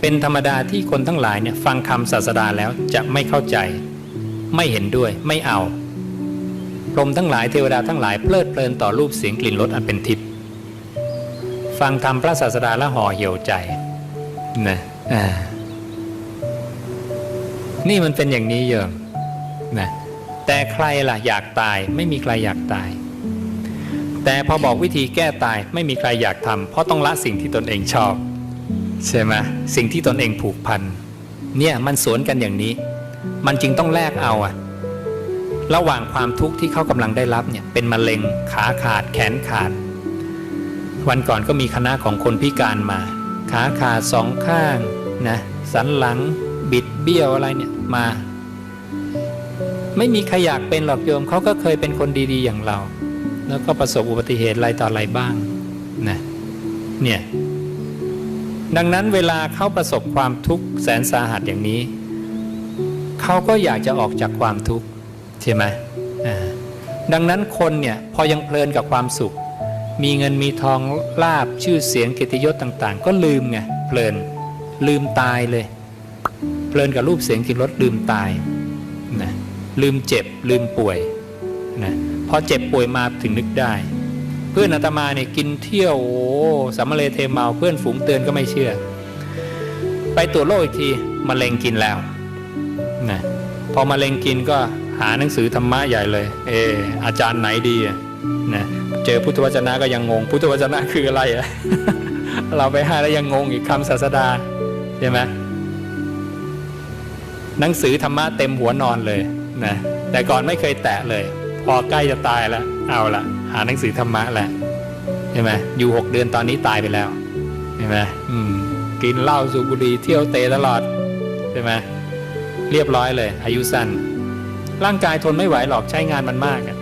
เป็นธรรมดาที่คนทั้งหลายเนี่ยฟังคำศาสดาแล้วจะไม่เข้าใจ ไม่เห็นด้วยไม่เอาพรมทั้งหลายเทวดาทั้งหลายเพลิดเพลินต่อรูปเสียงกลิ่นรสอันเป็นทิพย์ฟังธรรมพระศาสดาและห่อเหี่ยวใจนะนี่มันเป็นอย่างนี้เยอะนะแต่ใครล่ะอยากตายไม่มีใครอยากตาย แต่พอบอกวิธีแก้ตายไม่มีใครอยากทำเพราะต้องละสิ่งที่ตนเองชอบ ใช่ไหมสิ่งที่ตนเองผูกพันเนี่ยมันสวนกันอย่างนี้ มันจึงต้องแลกเอาอะระหว่างความทุกข์ที่เขากำลังได้รับเนี่ยเป็นมะเร็งขาขาดแขนขาด วันก่อนก็มีคณะของคนพิการมา ขาขาดสองข้างนะสันหลังบิดเบี้ยวอะไรเนี่ยมา ไม่มีใครอยากเป็นหรอกโยมเขาก็เคยเป็นคนดีๆอย่างเรา แล้วก็ประสบอุบัติเหตุอะไรต่ออะไรบ้างนะเนี่ย ดังนั้นเวลาเขาประสบความทุกข์แสนสาหัสอย่างนี้ เขาก็อยากจะออกจากความทุกข์ใช่ไหมดังนั้นคนเนี่ยพอยังเพลินกับความสุข มีเงินมีทองลาบชื่อเสียงเกียรติยศต่าง ๆ ก็ลืมไงเพลินลืมตายเลย เพลินกับรูปเสียงกลิ่นรสลืมตายนะลืมเจ็บลืมป่วยนะพอเจ็บป่วยมาถึงนึกได้ พื่อนอาตมาเนี่ยกินเที่ยวโอ้สำมเลเทเมาเพื่อนฝูงเตือนก็ไม่เชื่อ ไปตรวจโรคอีกทีมะเร็งกินแล้วนะพอมะเร็งกินก็หาหนังสือธรรมะใหญ่เลย เอออาจารย์ไหนดีนะเจอพุทธวจนะก็ยังงง พุทธวจนะคืออะไรอะเราไปหาแล้วยังงงอีกคำศาสดาใช่ไหมหนังสือธรรมะเต็มหัวนอนเลยนะแต่ก่อนไม่เคยแตะเลย พอใกล้จะตายแล้วเอาละ หาหนังสือธรรมะแหละใช่ไหมอยู่หกเดือนตอนนี้ตายไปแล้วใช่ไหมอืมกินเหล้าสูบบุหรี่เที่ยวเตะตลอดใช่ไหมเรียบร้อยเลย อายุสั้นร่างกายทนไม่ไหวหรอกใช้งานมันมากอะ